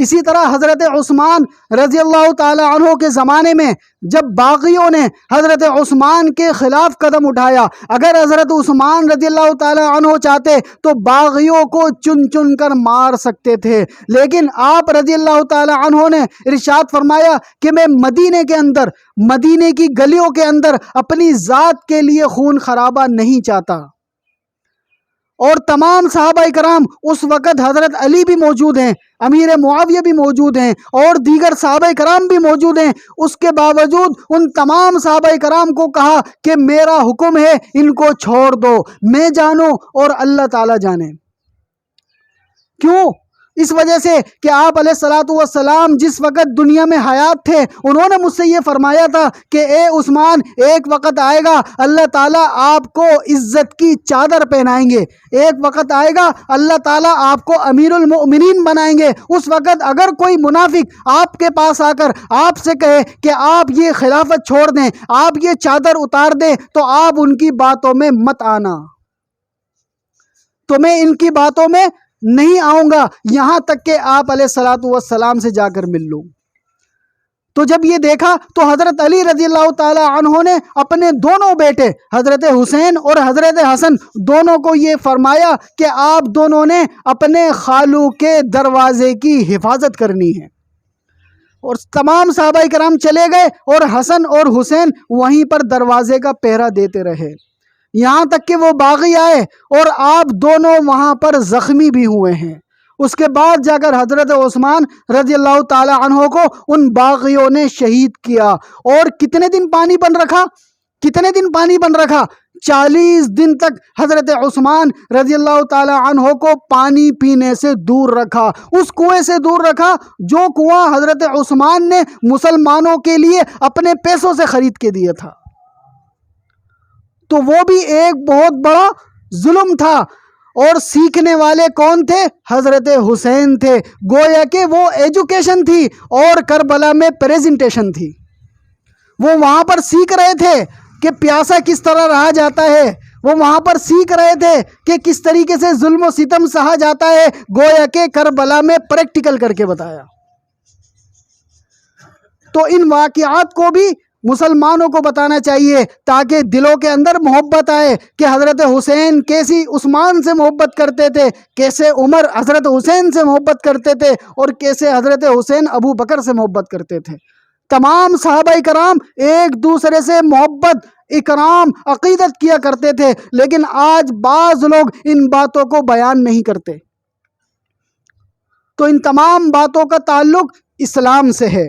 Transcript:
اسی طرح حضرت عثمان رضی اللہ تعالی عنہ کے زمانے میں جب باغیوں نے حضرت عثمان کے خلاف قدم اٹھایا، اگر حضرت عثمان رضی اللہ تعالی عنہ چاہتے تو باغیوں کو چن چن کر مار سکتے تھے۔ لیکن آپ رضی اللہ تعالی عنہ نے ارشاد فرمایا کہ میں مدینے کے اندر، مدینے کی گلیوں کے اندر اپنی ذات کے لیے خون خرابہ نہیں چاہتا۔ اور تمام صحابہ کرام اس وقت حضرت علی بھی موجود ہیں، امیر معاویہ بھی موجود ہیں اور دیگر صحابہ کرام بھی موجود ہیں۔ اس کے باوجود ان تمام صحابہ کرام کو کہا کہ میرا حکم ہے، ان کو چھوڑ دو، میں جانوں اور اللہ تعالی جانے۔ کیوں؟ اس وجہ سے کہ آپ علیہ السلاۃ والسلام جس وقت دنیا میں حیات تھے، انہوں نے مجھ سے یہ فرمایا تھا کہ اے عثمان، ایک وقت آئے گا اللہ تعالیٰ آپ کو عزت کی چادر پہنائیں گے۔ ایک وقت آئے گا اللہ تعالیٰ آپ کو امیر المؤمنین بنائیں گے۔ اس وقت اگر کوئی منافق آپ کے پاس آ کر آپ سے کہے کہ آپ یہ خلافت چھوڑ دیں، آپ یہ چادر اتار دیں، تو آپ ان کی باتوں میں مت آنا۔ تو میں ان کی باتوں میں نہیں آؤں گا، یہاں تک کہ آپ علیہ السلاۃ والسلام سے جا کر مل لوں۔ تو جب یہ دیکھا تو حضرت علی رضی اللہ تعالی عنہ نے اپنے دونوں بیٹے، حضرت حسین اور حضرت حسن، دونوں کو یہ فرمایا کہ آپ دونوں نے اپنے خالو کے دروازے کی حفاظت کرنی ہے۔ اور تمام صحابہ کرام چلے گئے اور حسن اور حسین وہیں پر دروازے کا پہرا دیتے رہے۔ یہاں تک کہ وہ باغی آئے اور آپ دونوں وہاں پر زخمی بھی ہوئے ہیں۔ اس کے بعد جا کر حضرت عثمان رضی اللہ تعالی عنہ کو ان باغیوں نے شہید کیا اور کتنے دن پانی بن رکھا؟ کتنے دن پانی بن رکھا؟ چالیس دن تک حضرت عثمان رضی اللہ تعالی عنہ کو پانی پینے سے دور رکھا۔ اس کنویں سے دور رکھا جو کنواں حضرت عثمان نے مسلمانوں کے لیے اپنے پیسوں سے خرید کے دیا تھا۔ تو وہ بھی ایک بہت بڑا ظلم تھا۔ اور سیکھنے والے کون تھے؟ حضرت حسین تھے۔ گویا کہ وہ ایجوکیشن تھی اور کربلا میں پریزنٹیشن تھی۔ وہ وہاں پر سیکھ رہے تھے کہ پیاسا کس طرح رہا جاتا ہے۔ وہ وہاں پر سیکھ رہے تھے کہ کس طریقے سے ظلم و ستم سہا جاتا ہے۔ گویا کہ کربلا میں پریکٹیکل کر کے بتایا۔ تو ان واقعات کو بھی مسلمانوں کو بتانا چاہیے تاکہ دلوں کے اندر محبت آئے کہ حضرت حسین کیسی عثمان سے محبت کرتے تھے، کیسے عمر حضرت حسین سے محبت کرتے تھے اور کیسے حضرت حسین ابو بکر سے محبت کرتے تھے۔ تمام صحابہ کرام ایک دوسرے سے محبت، اکرام، عقیدت کیا کرتے تھے، لیکن آج بعض لوگ ان باتوں کو بیان نہیں کرتے۔ تو ان تمام باتوں کا تعلق اسلام سے ہے۔